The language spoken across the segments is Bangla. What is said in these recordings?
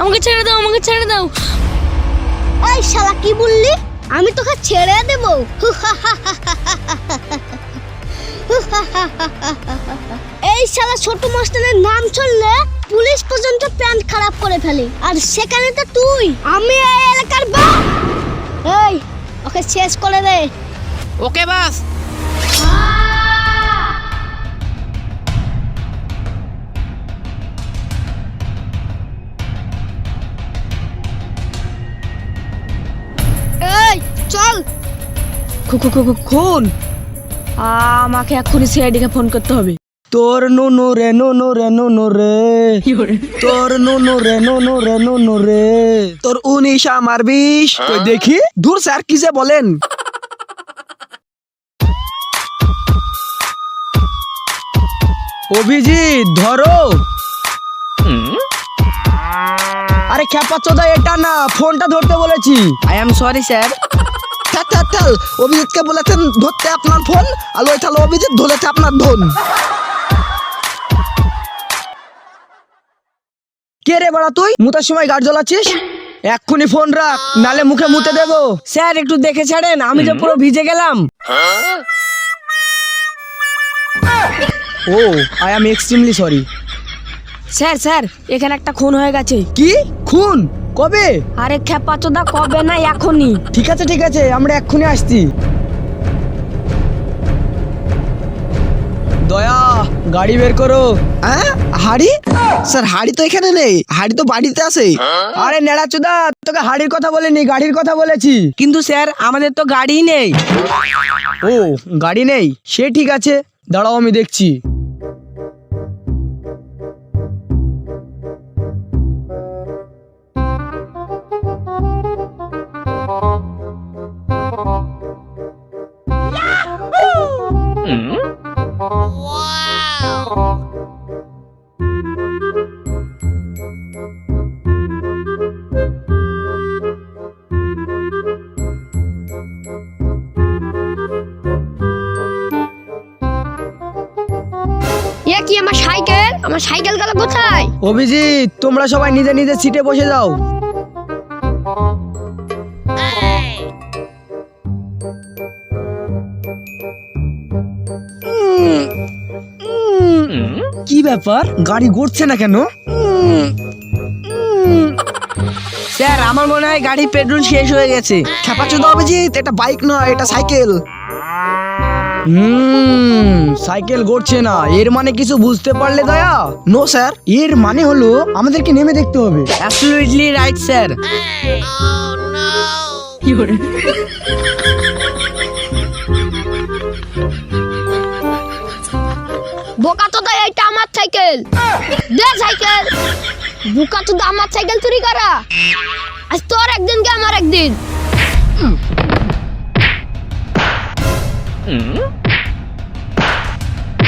আমাকে ছেড়ে দাও আমাকে ছেড়ে দাও। এই শালা কি বললি? আমি তোকে ছেড়ে দেব। এই শালা ছোট মাস্টারের নাম শুনলে পুলিশ পর্যন্ত প্যান্ট খারাপ করে ফেলে। আর সেখানে তো তুই আমি এই এলাকার বা এই ওকে শেষ করে দে। ওকে বাস। চল। খুন। আমাকে এক্ষুনি সিআইডিকে ফোন করতে হবে। তোর নুনু রে নুনু রে নুনু রে। তোর নুনু রে নুনু রে নুনু রে। তোর উনিশ আমার বিশ। কই দেখি। দূর স্যার কি যে বলেন। অভিজিৎ ধরো। আরে খেপা চোদা এটা না। ফোনটা ধরতে বলেছি। আই এম সরি স্যার থাক থাক অভিজিৎকে বলেছেন ধরতে আপনার ফোন আর ওই তাহলে অভিজিৎ ধরেছে আপনার ধন। কে রে বাড়া তুই? মুতার সময় গাড়ি জ্বলাচ্ছিস? এক্ষুনি ফোন রাখ নালে মুখে মুতে দেবো। স্যার একটু দেখে ছাড়েন আমি তো পুরো ভিজে গেলাম। ও I am extremely sorry sir sir এখানে একটা খুন হয়ে গেছে। কি? খুন? কবে? আরে খেপা চোদা কবে না এখনই। ঠিক আছে ঠিক আছে আমরা এক্ষুনি আসছি। দয়া গাড়ি বের করো। হ্যাঁ? হাড়ি? স্যার হাড়ি তো এখানে নেই। হাড়ি তো বাড়িতে আছে আরে নেড়া চুদা তোকে হাড়ির কথা বলিনি গাড়ির কথা বলেছি। কিন্তু স্যার আমাদের তো গাড়ি নেই। ও গাড়ি নেই? সে ঠিক আছে। দাঁড়াও আমি দেখছি। কি আমার সাইকেল? আমার সাইকেল গেল কোথায়? অভিজিৎ, তোমরা সবাই নিজে নিজে সিটে বসে যাও। ব্যাপার? গাড়ি গড়ছে না কেন? স্যার আমার মনে হয় গাড়ি পেট্রোল শেষ হয়ে গেছে। খেপাচোদা অভিজিৎ এটা বাইক নয় এটা সাইকেল। হুম সাইকেল গড়ছে না। এর মানে কিছু বুঝতে পারলে দয়া? নো স্যার এর মানে হলো আমাদেরকে নেমে দেখতে হবে। Absolutely right sir. বোকা আমার সাইকেল। দে সাইকেল। বোকা তো আমার সাইকেল চুরি করা। আজ তোর একদিন কে আমার একদিন।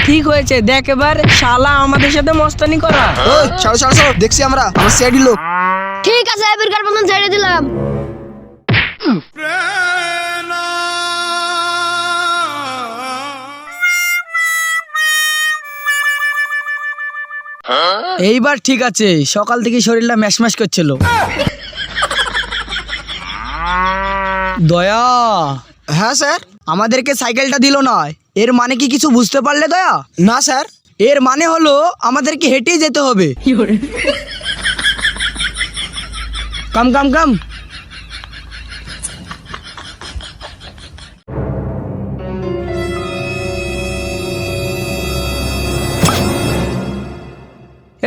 ঠিক হয়েছে দেখ এবার শালা আমাদের সাথে মস্তানি করা। ছাড়ো ছাড়ো ছাড়ো দেখছি আমরা আমার লোক। ঠিক আছে এবার কার মতন ছেড়ে দিলাম। এইবার ঠিক আছে সকাল থেকে শরীরটা ম্যাশ ম্যাশ করছিল। দয়া। হ্যাঁ স্যার। আমাদেরকে সাইকেলটা দিল না। এর মানে কি কিছু বুঝতে পারলে দয়া? না স্যার। এর মানে হলো আমাদেরকে হেঁটেই যেতে হবে। কাম কাম কাম।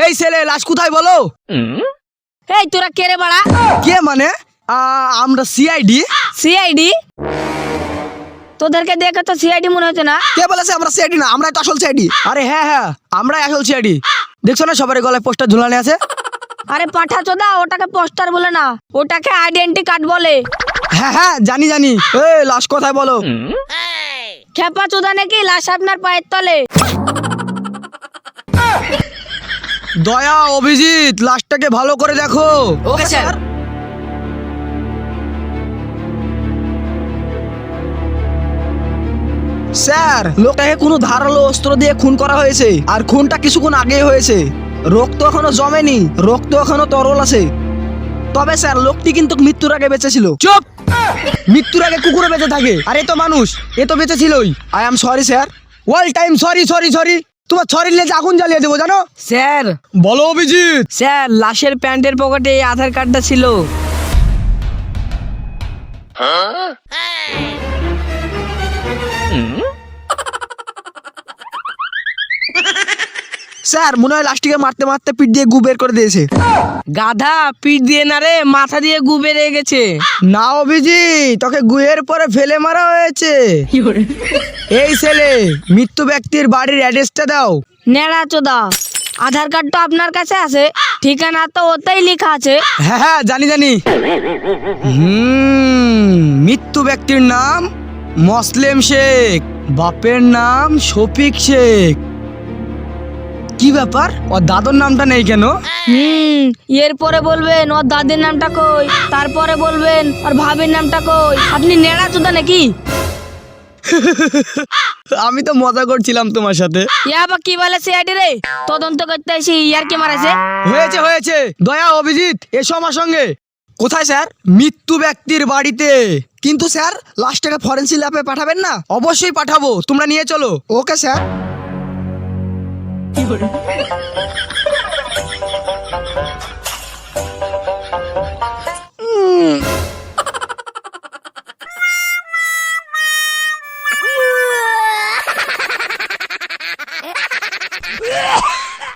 এই ছেলে লাশ কোথায় বলো? এই তোরা কে রে বাড়া? কে মানে? আমরা সিআইডি সিআইডি তোদেরকে দেখে তো সিআইডি মনে হচ্ছে না? কে বলেছে আমরা সিআইডি না? আমরা তো আসল সিআইডি আরে হ্যাঁ হ্যাঁ আমরাই আসল সিআইডি দেখছ না সবার গলায় পোস্টার ঝুলানো আছে? আরে পাঠা চোদা ওটাকে পোস্টার বলে না। ওটাকে আইডেন্টি কার্ড বলে। হ্যাঁ হ্যাঁ জানি জানি। এ লাশ কোথায় বলো? খেপা চোদা নাকি? লাশ আপনার পায়ের তলে। দয়া অভিজিৎ লাশটাকে ভালো করে দেখো। Okay sir. স্যার লোকটাকে কোনো ধারালো অস্ত্র দিয়ে খুন করা হয়েছে আর খুনটা কিছুক্ষণ আগে হয়েছে। রক্ত এখনও জমেনি রক্ত এখনও তরল আছে। তবে স্যার লোকটি কিন্তু মৃত্যুর আগে বেঁচে ছিল। চুপ! মৃত্যুর আগে কুকুরে বেঁচে থাকে আর এ তো মানুষ এ তো বেঁচে ছিলই। I am sorry sir. Wall time sorry sorry sorry. তোমার সরির লেজে আগুন জ্বালিয়ে দেবো জানো? স্যার। বলো অভিজিৎ। স্যার লাশের প্যান্টের পকেটে এই আধার কার্ডটা ছিল। স্যার মনে হয় লাস্টিকে মারতে মারতে পিঠ দিয়ে গু বের করে দিয়েছে। গাধা পিঠ দিয়ে না রে মাথা দিয়ে গু বেড়ে গেছে। না অভিজিৎ তোকে গুয়ের পরে ফেলে মারা হয়েছে। এই ছেলে মৃত্যু ব্যক্তির বাড়ির অ্যাড্রেসটা দাও। নেড়া চোদা আধার কার্ড তো আপনার কাছে আছে? ঠিকানা তো ওতেই লেখা আছে। হ্যাঁ হ্যাঁ জানি জানি। হুম মৃত্যু ব্যক্তির নাম মসলেম শেখ বাপের নাম শফিক শেখ। কি ব্যাপার? ও দাদুর নামটা নেই কেন? হুম এরপরে বলবেন ওর দাদির নামটা কই? তারপরে বলবেন ওর ভাবির নামটা কই? আপনি নেড়া চোদা নাকি? আমি তো মজা করছিলাম তোমার সাথে। ইয়া বা কি বলে সিআইডি রে? তদন্ত করতে এসে ইয়ার কি মারাছে? হয়েছে হয়েছে। দয়া অভিজিৎ এসো আমার সঙ্গে। কোথায় স্যার? মৃত্যু ব্যক্তির বাড়িতে। কিন্তু স্যার লাস্টটাকে ফরেন্সিক ল্যাবে পাঠাবেন না? অবশ্যই পাঠাবো। তোমরা নিয়ে চলো। Okay sir. 一个人。